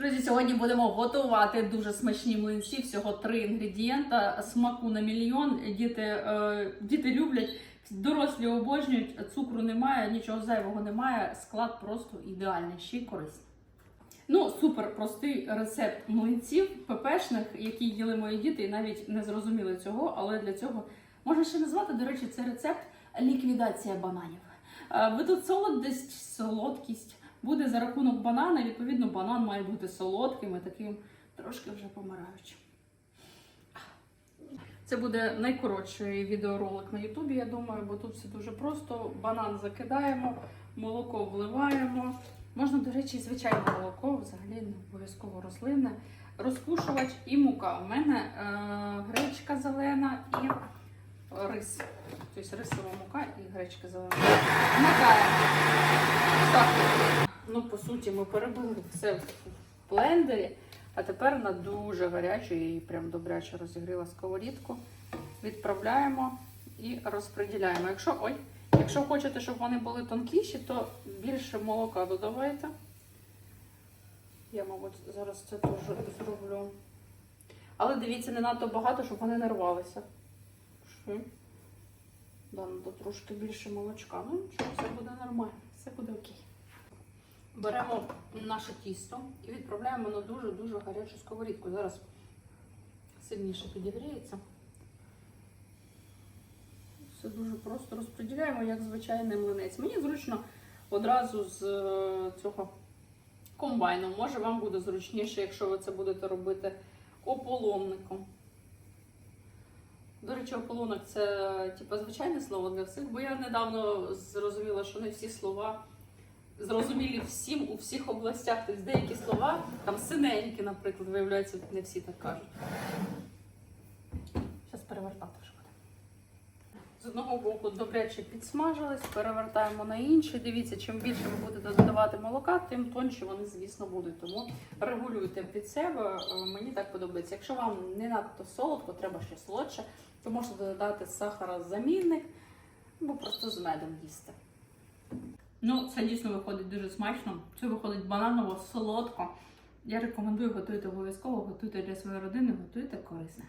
Друзі, сьогодні будемо готувати дуже смачні млинці. Всього три інгредієнта, смаку на мільйон. Діти, е, діти люблять, дорослі обожнюють, цукру немає, нічого зайвого немає. Склад просто ідеальний, ще й корисний. Ну, супер простий рецепт млинців пепешних, які їли мої діти, і навіть не зрозуміли цього, але для цього можна ще назвати, до речі, цей рецепт ліквідація бананів. Е, Ви тут солодкість, солодкість буде за рахунок банана. Відповідно, банан має бути солодким і таким трошки вже помираючим. Це буде найкоротший відеоролик на Ютубі, я думаю, бо тут все дуже просто. Банан закидаємо, молоко вливаємо. Можна, до речі, звичайне молоко, взагалі не обов'язково рослинне. Розпушувач і мука. У мене е, гречка зелена і рис. Тобто рисова мука і гречка зелена. Вмикаємо. Ну, по суті, ми перебили все в блендері. А тепер на дуже гарячу, я її прям добряче розігріла сковорідку. Відправляємо і розподіляємо. Якщо, ой, якщо хочете, щоб вони були тонкіші, то більше молока додавайте. Я, мабуть, зараз це теж зроблю. Але дивіться, не надто багато, щоб вони не рвалися. Да, трошки більше молочка. Ну нічого, все буде нормально, все буде окей. Беремо наше тісто і відправляємо на дуже-дуже гарячу сковорідку. Зараз сильніше підігріється. Все дуже просто розподіляємо, як звичайний млинець. Мені зручно одразу з е, цього комбайну. Може, вам буде зручніше, якщо ви це будете робити ополонником. До речі, ополонок це типу, звичайне слово для всіх, бо я недавно зрозуміла, що не всі слова зрозумілі всім у всіх областях. Тобто деякі слова, там синенькі, наприклад, виявляється, не всі так кажуть. Зараз перевертати вже буде. З одного боку добряче підсмажились, перевертаємо на інший. Дивіться, чим більше ви будете додавати молока, тим тонші вони, звісно, будуть. Тому регулюйте під себе. Е, Мені так подобається. Якщо вам не надто солодко, треба ще солодше, то можете додати сахарозамінник або просто з медом їсти. Ну, це дійсно виходить дуже смачно. Це виходить бананово, солодко. Я рекомендую готуйте обов'язково, готуйте для своєї родини, готуйте корисне.